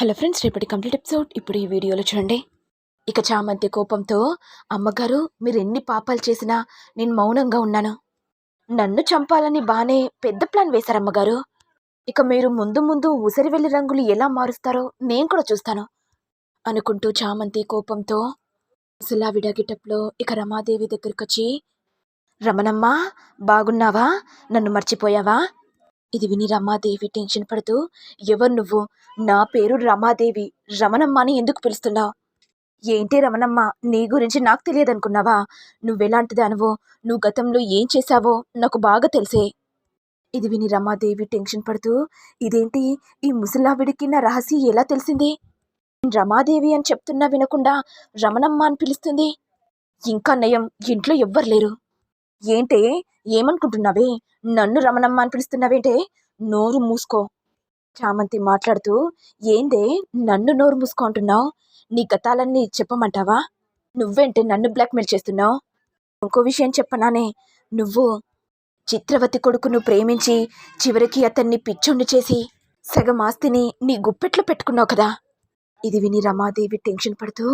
Hello friends రేపటి complete episode. ఇప్పుడు ఈ వీడియోలో చూడండి. ఇక చామంతి కోపంతో అమ్మగారు మీరు ఎన్ని పాపాలు చేసినా నేను మౌనంగా ఉన్నాను. నన్ను చంపాలని బానే పెద్ద ప్లాన్ వేశారు అమ్మగారు. ఇక మీరు ముందు ముందు ఉసిరి వెళ్ళి రంగులు ఎలా మారుస్తారో నేను కూడా చూస్తాను అనుకుంటూ చామంతి కోపంతో సులా గిటప్లో ఇక రమాదేవి దగ్గరికి వచ్చి రమణమ్మ బాగున్నావా? నన్ను మర్చిపోయావా? ఇది విని రమాదేవి టెన్షన్ పడుతూ ఎవరు నువ్వు? నా పేరు రమాదేవి. రమణమ్మ అని ఎందుకు పిలుస్తున్నావు ఏంటి రమణమ్మ నీ గురించి నాకు తెలియదనుకున్నావా? నువ్వెలాంటిదానివో? నువ్వు గతంలో ఏం చేశావో నాకు బాగా తెలిసే. ఇది విని రమాదేవి టెన్షన్ పడుతూ ఇదేంటి? ఈ ముసలావిడికి నా రహస్యం ఎలా తెలిసింది? రమాదేవి అని చెప్తున్నా వినకుండా రమణమ్మ అని పిలుస్తుంది? ఇంకా నయం ఇంట్లో ఎవ్వరు లేరు. ఏంటే? ఏమనుకుంటున్నావే? నన్ను రమణమ్మ అని పిలుస్తున్నావేంటే? నోరు మూసుకో. చామంతి మాట్లాడుతూ ఏందే? నన్ను నోరు మూసుకో అంటున్నావు? నీ గతాలన్నీ చెప్పమంటావా? నువ్వేంటే నన్ను బ్లాక్మెయిల్ చేస్తున్నావు? ఇంకో విషయం చెప్పనానే. నువ్వు చిత్రవతి కొడుకును ప్రేమించి చివరికి అతన్ని పిచ్చొండి చేసి సగం ఆస్తిని నీ గుప్పెట్లో పెట్టుకున్నావు కదా? ఇది విని రమాదేవి టెన్షన్ పడుతూ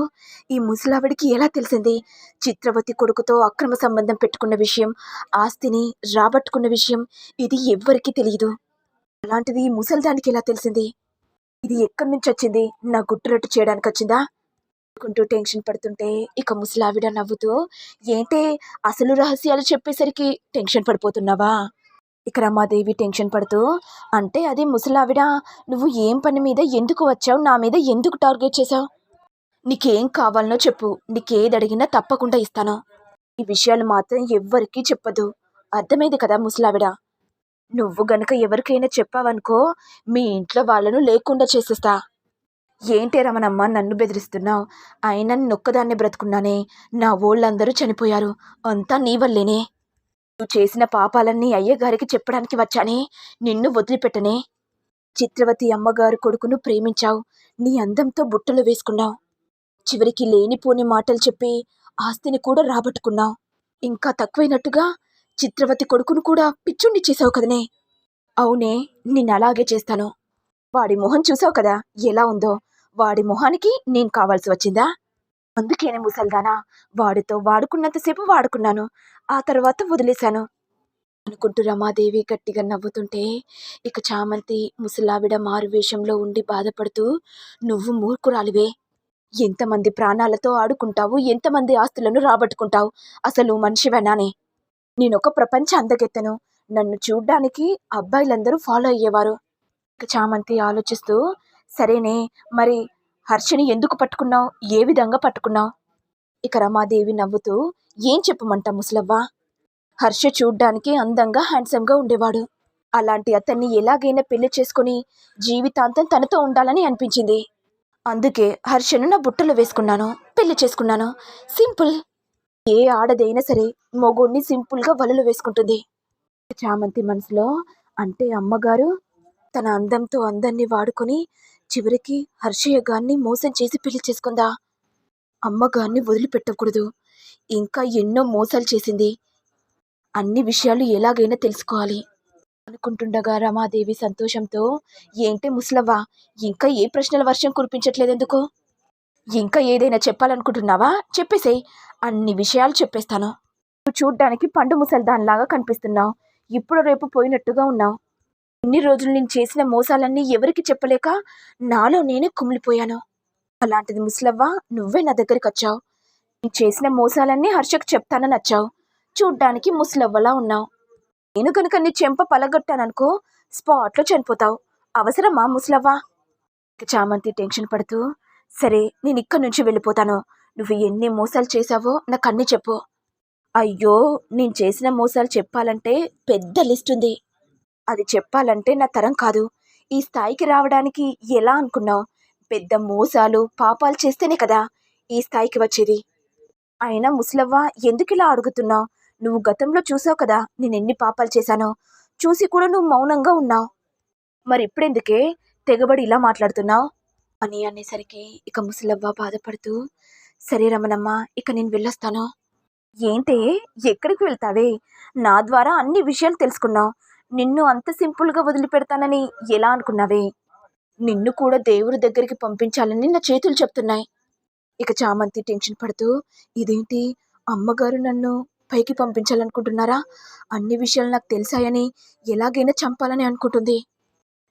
ఈ ముసలావిడికి ఎలా తెలిసింది? చిత్రవతి కొడుకుతో అక్రమ సంబంధం పెట్టుకున్న విషయం ఆస్తిని రాబట్టుకున్న విషయం ఇది ఎవ్వరికీ తెలియదు. అలాంటిది ఈ ముసల్దానికి ఎలా తెలిసింది? ఇది ఎక్కడి నుంచి వచ్చింది? నా గుట్టురట్టు చేయడానికి వచ్చిందా? అనుకుంటూ టెన్షన్ పడుతుంటే ఇక ముసలావిడ నవ్వుతూ ఏంటే అసలు రహస్యాలు చెప్పేసరికి టెన్షన్ పడిపోతున్నావా? ఇక రమాదేవి టెన్షన్ పడుతూ అంటే అది ముసలావిడ నువ్వు ఏం పని మీద ఎందుకు వచ్చావు? నా మీద ఎందుకు టార్గెట్ చేసావు నీకేం కావాలనో చెప్పు. నీకేది అడిగినా తప్పకుండా ఇస్తాను. ఈ విషయాలు మాత్రం ఎవ్వరికీ చెప్పదు. అర్థమైంది కదా ముసలావిడ? నువ్వు గనక ఎవరికైనా చెప్పావనుకో మీ ఇంట్లో వాళ్ళను లేకుండా చేసేస్తా. ఏంటి రమణమ్మ నన్ను బెదిరిస్తున్నావు? అయినా నొక్కదాన్ని బ్రతుకున్నానే. నా ఓళ్ళందరూ చనిపోయారు. అంతా నీ వల్లేనే. నువ్వు చేసిన పాపాలన్నీ అయ్యగారికి చెప్పడానికి వచ్చానే. నిన్ను వదిలిపెట్టనే. చిత్రవతి అమ్మగారు కొడుకును ప్రేమించావు. నీ అందంతో బుట్టలు వేసుకున్నావు. చివరికి లేనిపోని మాటలు చెప్పి ఆస్తిని కూడా రాబట్టుకున్నావు. ఇంకా తక్కువైనట్టుగా చిత్రవతి కొడుకును కూడా పిచ్చుండి చేసావు కదనే. అవునే నిన్ను అలాగే చేస్తాను. వాడి మొహం చూసావు కదా ఎలా ఉందో. వాడి మొహానికి నేను కావాల్సి వచ్చిందా? అందుకేనే ముసల్దానా వాడితో వాడుకున్నంతసేపు వాడుకున్నాను. ఆ తర్వాత వదిలేశాను. అనుకుంటూ రమాదేవి గట్టిగా నవ్వుతుంటే ఇక చామంతి ముసలావిడ మారు వేషంలో ఉండి బాధపడుతూ నువ్వు మూర్ఖురాలివే. ఎంతమంది ప్రాణాలతో ఆడుకుంటావు ఎంతమంది ఆస్తులను రాబట్టుకుంటావు? అసలు మనిషివేనానే. నేనొక ప్రపంచ అందగెత్తను. నన్ను చూడ్డానికి అబ్బాయిలందరూ ఫాలో అయ్యేవారు. ఇక చామంతి ఆలోచిస్తూ సరేనే మరి హర్షని ఎందుకు పట్టుకున్నావు? ఏ విధంగా పట్టుకున్నావు? ఇక రమాదేవి నవ్వుతూ ఏం చెప్పమంటా ముసలవ్వ? హర్ష చూడ్డానికి అందంగా హ్యాండ్సమ్గా ఉండేవాడు. అలాంటి అతన్ని ఎలాగైనా పెళ్ళి చేసుకుని జీవితాంతం తనతో ఉండాలని అనిపించింది. అందుకే హర్షను నా బుట్టలో వేసుకున్నాను పెళ్ళి చేసుకున్నాను. సింపుల్. ఏ ఆడదైనా సరే మొగుడిని సింపుల్గా వలలు వేసుకుంటుంది. చామంతి మనసులో అంటే అమ్మగారు తన అందంతో అందరినీ వాడుకొని చివరికి హర్షయ్య గారిని మోసం చేసి పెళ్ళి చేసుకుందా? అమ్మగారిని వదిలిపెట్టకూడదు. ఇంకా ఎన్నో మోసాలు చేసింది. అన్ని విషయాలు ఎలాగైనా తెలుసుకోవాలి. అనుకుంటుండగా రమాదేవి సంతోషంతో ఏంటి ముసలవ్వ ఇంకా ఏ ప్రశ్నల వర్షం కురిపించట్లేదెందుకు? ఇంకా ఏదైనా చెప్పాలనుకుంటున్నావా? చెప్పేసేయ్ అన్ని విషయాలు చెప్పేస్తాను. నువ్వు చూడ్డానికి పండు ముసల్దాన్లాగా కనిపిస్తున్నావు. ఇప్పుడు రేపు పోయినట్టుగా ఉన్నావు. ఇన్ని రోజులు నేను చేసిన మోసాలన్నీ ఎవరికి చెప్పలేక నాలో నేనే కుమిలిపోయాను. అలాంటిది ముసలవ్వ నువ్వే నా దగ్గరికి వచ్చావు చేసిన మోసాలన్నీ హర్షకు చెప్తానని నచ్చావు. చూడ్డానికి ముసలవ్వలా ఉన్నావు. నేను కనుక నీ చెంప పలగొట్టాననుకో స్పాట్లో చనిపోతావు. అవసరమా ముసలవ్వ? చామంతి టెన్షన్ పడుతూ సరే నేను ఇక్కడి నుంచి వెళ్ళిపోతాను. నువ్వు ఎన్ని మోసాలు చేశావో నాకు అన్నీ చెప్పు. అయ్యో నేను చేసిన మోసాలు చెప్పాలంటే పెద్ద లిస్ట్ ఉంది. అది చెప్పాలంటే నా తరం కాదు. ఈ స్థాయికి రావడానికి ఎలా అనుకున్నావు? పెద్ద మోసాలు పాపాలు చేస్తేనే కదా ఈ స్థాయికి వచ్చేది. ఆయన ముసలవ్వ ఎందుకు ఇలా అడుగుతున్నావు నువ్వు గతంలో చూసావు కదా నేను ఎన్ని పాపాలు చేశానో? చూసి కూడా నువ్వు మౌనంగా ఉన్నావు. మరి ఇప్పుడెందుకే తెగబడి ఇలా మాట్లాడుతున్నావు? అని అనేసరికి ఇక ముసలవ్వ బాధపడుతూ సరే రమణమ్మ ఇక నేను వెళ్ళొస్తాను. ఏంటే? ఎక్కడికి వెళ్తావే? నా ద్వారా అన్ని విషయాలు తెలుసుకున్నావు. నిన్ను అంత సింపుల్గా వదిలిపెడతానని ఎలా అనుకున్నావే? నిన్ను కూడా దేవుడి దగ్గరికి పంపించాలని నా చేతులు చెప్తున్నాయి. ఇక చామంతి టెన్షన్ పడుతూ ఇదేంటి? అమ్మగారు నన్ను పైకి పంపించాలనుకుంటున్నారా? అన్ని విషయాలు నాకు తెలిసాయని ఎలాగైనా చంపాలని అనుకుంటుంది.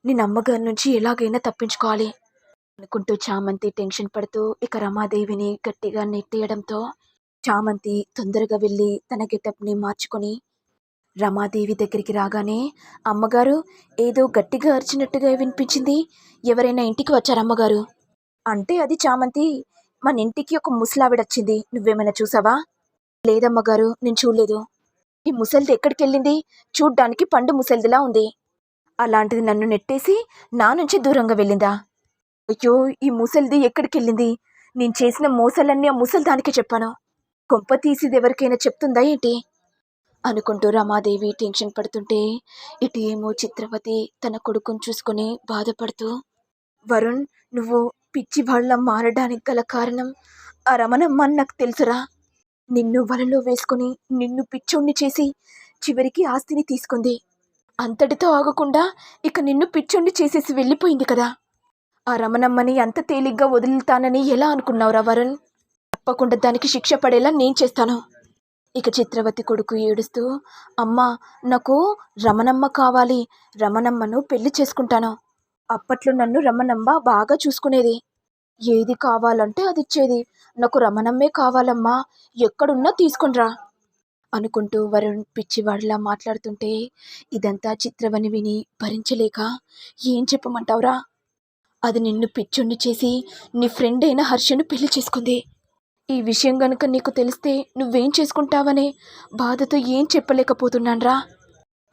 నేను అమ్మగారి నుంచి ఎలాగైనా తప్పించుకోవాలి. అనుకుంటూ చామంతి టెన్షన్ పడుతూ ఇక రమాదేవిని గట్టిగా నెట్టేయడంతో చామంతి తొందరగా వెళ్ళి తన గెటప్ని మార్చుకొని రమాదేవి దగ్గరికి రాగానే అమ్మగారు ఏదో గట్టిగా అరిచినట్టుగా వినిపించింది. ఎవరైనా ఇంటికి వచ్చారు అమ్మగారు? అంటే అది చామంతి మన ఇంటికి ఒక ముసలావిడ వచ్చింది నువ్వేమైనా చూసావా? లేదమ్మగారు నేను చూడలేదు. ఈ ముసలిది ఎక్కడికి వెళ్ళింది చూడ్డానికి పండు ముసలిదిలా ఉంది. అలాంటిది నన్ను నెట్టేసి నా నుంచి దూరంగా వెళ్ళిందా? అయ్యో ఈ ముసలిది ఎక్కడికి వెళ్ళింది నేను చేసిన మోసాలన్నీ ఆ ముసలి దానికే చెప్పాను. కొంప తీసిది ఎవరికైనా చెప్తుందా ఏంటి? అనుకుంటూ రమాదేవి టెన్షన్ పడుతుంటే ఇటు ఏమో చిత్రవతి తన కొడుకుని చూసుకొని బాధపడుతూ వరుణ్ నువ్వు పిచ్చి వాళ్ళ మారడానికి గల కారణం ఆ రమణమ్మ నాకు తెలుసురా. నిన్ను వలలో వేసుకుని నిన్ను పిచ్చోణ్ణి చేసి చివరికి ఆస్తిని తీసుకుంది. అంతటితో ఆగకుండా ఇక నిన్ను పిచ్చోణ్ణి చేసేసి వెళ్ళిపోయింది కదా. ఆ రమణమ్మని అంత తేలిగ్గా వదులుతానని ఎలా అనుకున్నావురా వరుణ్? తప్పకుండా దానికి శిక్ష పడేలా నేను చేస్తాను. ఇక చిత్రవతి కొడుకు ఏడుస్తూ అమ్మ నాకు రమణమ్మ కావాలి. రమణమ్మను పెళ్ళి చేసుకుంటాను. అప్పట్లో నన్ను రమణమ్మ బాగా చూసుకునేది. ఏది కావాలంటే అది ఇచ్చేది. నాకు రమణమ్మే కావాలమ్మా. ఎక్కడున్నా తీసుకునిరా అనుకుంటూ వరుణ్ పిచ్చివాడిలా మాట్లాడుతుంటే ఇదంతా చిత్రవని విని భరించలేక ఏం చెప్పమంటావురా? అది నిన్ను పిచ్చుణ్ణి చేసి నీ ఫ్రెండ్ అయిన హర్షను పెళ్ళి చేసుకుంది. ఈ విషయం గనుక నీకు తెలిస్తే నువ్వేం చేసుకుంటావనే బాధతో ఏం చెప్పలేకపోతున్నాన్రా?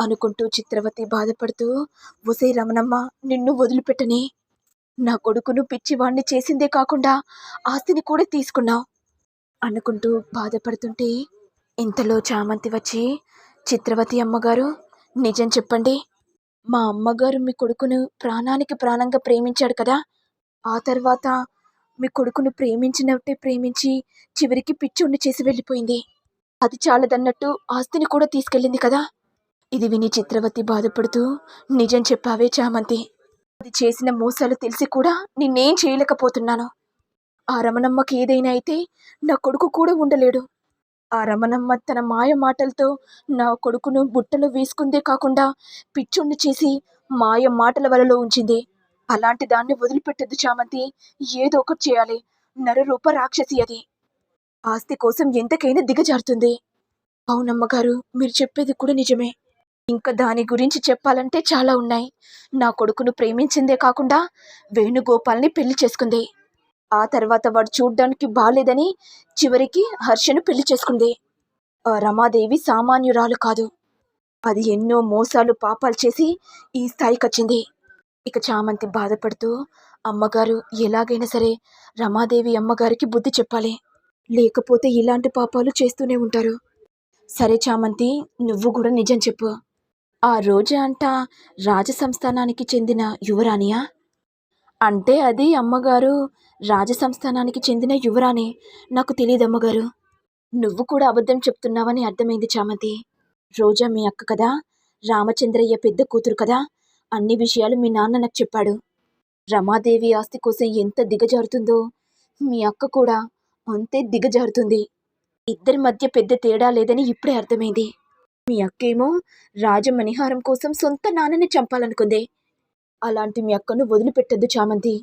అనుకుంటూ చిత్రవతి బాధపడుతూ ఒసే రమణమ్మ నిన్ను వదిలిపెట్టని. నా కొడుకును పిచ్చివాణ్ణి చేసిందే కాకుండా ఆస్తిని కూడా తీసుకున్నావు. అనుకుంటూ బాధపడుతుంటే ఇంతలో చామంతి వచ్చి చిత్రవతి అమ్మగారు నిజం చెప్పండి. మా అమ్మగారు మీ కొడుకును ప్రాణానికి ప్రాణంగా ప్రేమించాడు కదా. ఆ తర్వాత మీ కొడుకును ప్రేమించినట్టే ప్రేమించి చివరికి పిచ్చోడిని చేసి వెళ్ళిపోయింది. అది చాలదన్నట్టు ఆస్తిని కూడా తీసుకెళ్ళింది కదా. ఇది విని చిత్రవతి బాధపడుతూ నిజం చెప్పావే చామంతి. అది చేసిన మోసాలు తెలిసి కూడా నిన్నేం చేయలేకపోతున్నాను. ఆ రమణమ్మకి ఏదైనా అయితే నా కొడుకు కూడా ఉండలేడు. ఆ రమణమ్మ తన మాయ మాటలతో నా కొడుకును బుట్టలో వేసుకుందే కాకుండా పిచ్చుణ్ణి చేసి మాయ మాటల వలలో ఉంచింది. అలాంటి దాన్ని వదిలిపెట్టద్దు చామంతి. ఏదో ఒకటి చేయాలి. నరరూప రాక్షసి అది. ఆస్తి కోసం ఎంతకైనా దిగజారుతుంది. అవునమ్మగారు మీరు చెప్పేది కూడా నిజమే. ఇంకా దాని గురించి చెప్పాలంటే చాలా ఉన్నాయి. నా కొడుకును ప్రేమించిందే కాకుండా వేణుగోపాల్ని పెళ్ళి చేసుకుంది. ఆ తర్వాత వాడు చూడ్డానికి బాలేదని చివరికి హర్షను పెళ్ళి చేసుకుంది. ఆ రమాదేవి సామాన్యురాలు కాదు. అది ఎన్నో మోసాలు పాపాలు చేసి ఈ స్థాయికి వచ్చింది ఇక చామంతి బాధపడుతూ అమ్మగారు ఎలాగైనా సరే రమాదేవి అమ్మగారికి బుద్ధి చెప్పాలి. లేకపోతే ఇలాంటి పాపాలు చేస్తూనే ఉంటారు. సరే చామంతి నువ్వు కూడా నిజం చెప్పు. ఆ రోజా అంట రాజసంస్థానానికి చెందిన యువరాణియా? అంటే అది అమ్మగారు రాజసంస్థానానికి చెందిన యువరాణి. నాకు తెలియదు అమ్మగారు. నువ్వు కూడా అబద్ధం చెప్తున్నావని అర్థమైంది చామతి. రోజా మీ అక్క కదా? రామచంద్రయ్య పెద్ద కూతురు కదా? అన్ని విషయాలు మీ నాన్న నాకు చెప్పాడు. రమాదేవి ఆస్తి కోసం ఎంత దిగజారుతుందో మీ అక్క కూడా అంతే దిగజారుతుంది. ఇద్దరి మధ్య పెద్ద తేడా లేదని ఇప్పుడే అర్థమైంది. మీ అక్కేమో రాజమణిహారం కోసం సొంత నాన్నని చంపాలనుకుంది. అలాంటి మీ అక్కను వదిలిపెట్టద్దు చామంతి.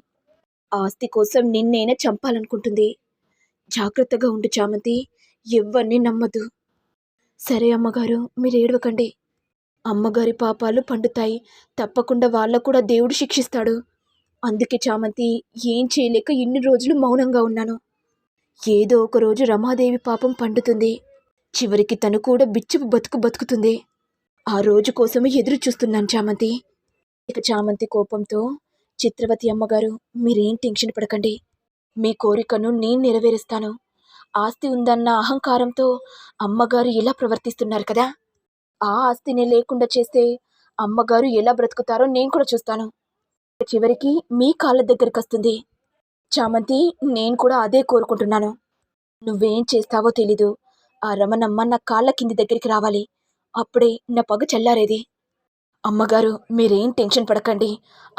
ఆస్తి కోసం నిన్నైనా చంపాలనుకుంటుంది. జాగ్రత్తగా ఉండు చామంతి ఎవ్వరిని నమ్మదు సరే అమ్మగారు మీరు ఏడవకండి. అమ్మగారి పాపాలు పండుతాయి. తప్పకుండా వాళ్ళ కూడా దేవుడు శిక్షిస్తాడు. అందుకే చామంతి ఏం చేయలేక ఇన్ని రోజులు మౌనంగా ఉన్నాను. ఏదో ఒక రోజు రమాదేవి పాపం పండుతుంది. చివరికి తను కూడా బిచ్చు బతుకు బతుకుతుంది. ఆ రోజు కోసమే ఎదురు చూస్తున్నాను చామంతి. ఇక చామంతి కోపంతో చిత్రవతి అమ్మగారు మీరేం టెన్షన్ పడకండి. మీ కోరికను నేను నెరవేరుస్తాను. ఆస్తి ఉందన్న అహంకారంతో అమ్మగారు ఎలా ప్రవర్తిస్తున్నారు కదా? ఆ ఆస్తిని లేకుండా చేస్తే అమ్మగారు ఎలా బ్రతుకుతారో నేను కూడా చూస్తాను. చివరికి మీ కాళ్ళ దగ్గరికి వస్తుంది. చామంతి నేను కూడా అదే కోరుకుంటున్నాను. నువ్వేం చేస్తావో తెలీదు. ఆ రమణమ్మ నా కాళ్ళ కింది దగ్గరికి రావాలి. అప్పుడే నా పగ చల్లారేది. అమ్మగారు మీరేం టెన్షన్ పడకండి.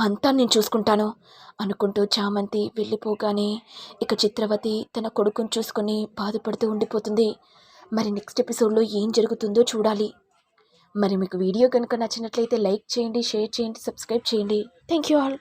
అంతా నేను చూసుకుంటాను అనుకుంటూ చామంతి వెళ్ళిపోగానే ఇక చిత్రవతి తన కొడుకుని చూసుకొని బాధపడుతూ ఉండిపోతుంది. మరి నెక్స్ట్ ఎపిసోడ్లో ఏం జరుగుతుందో చూడాలి. మరి మీకు వీడియో కనుక నచ్చినట్లయితే లైక్ చేయండి షేర్ చేయండి సబ్స్క్రైబ్ చేయండి. Thank you all.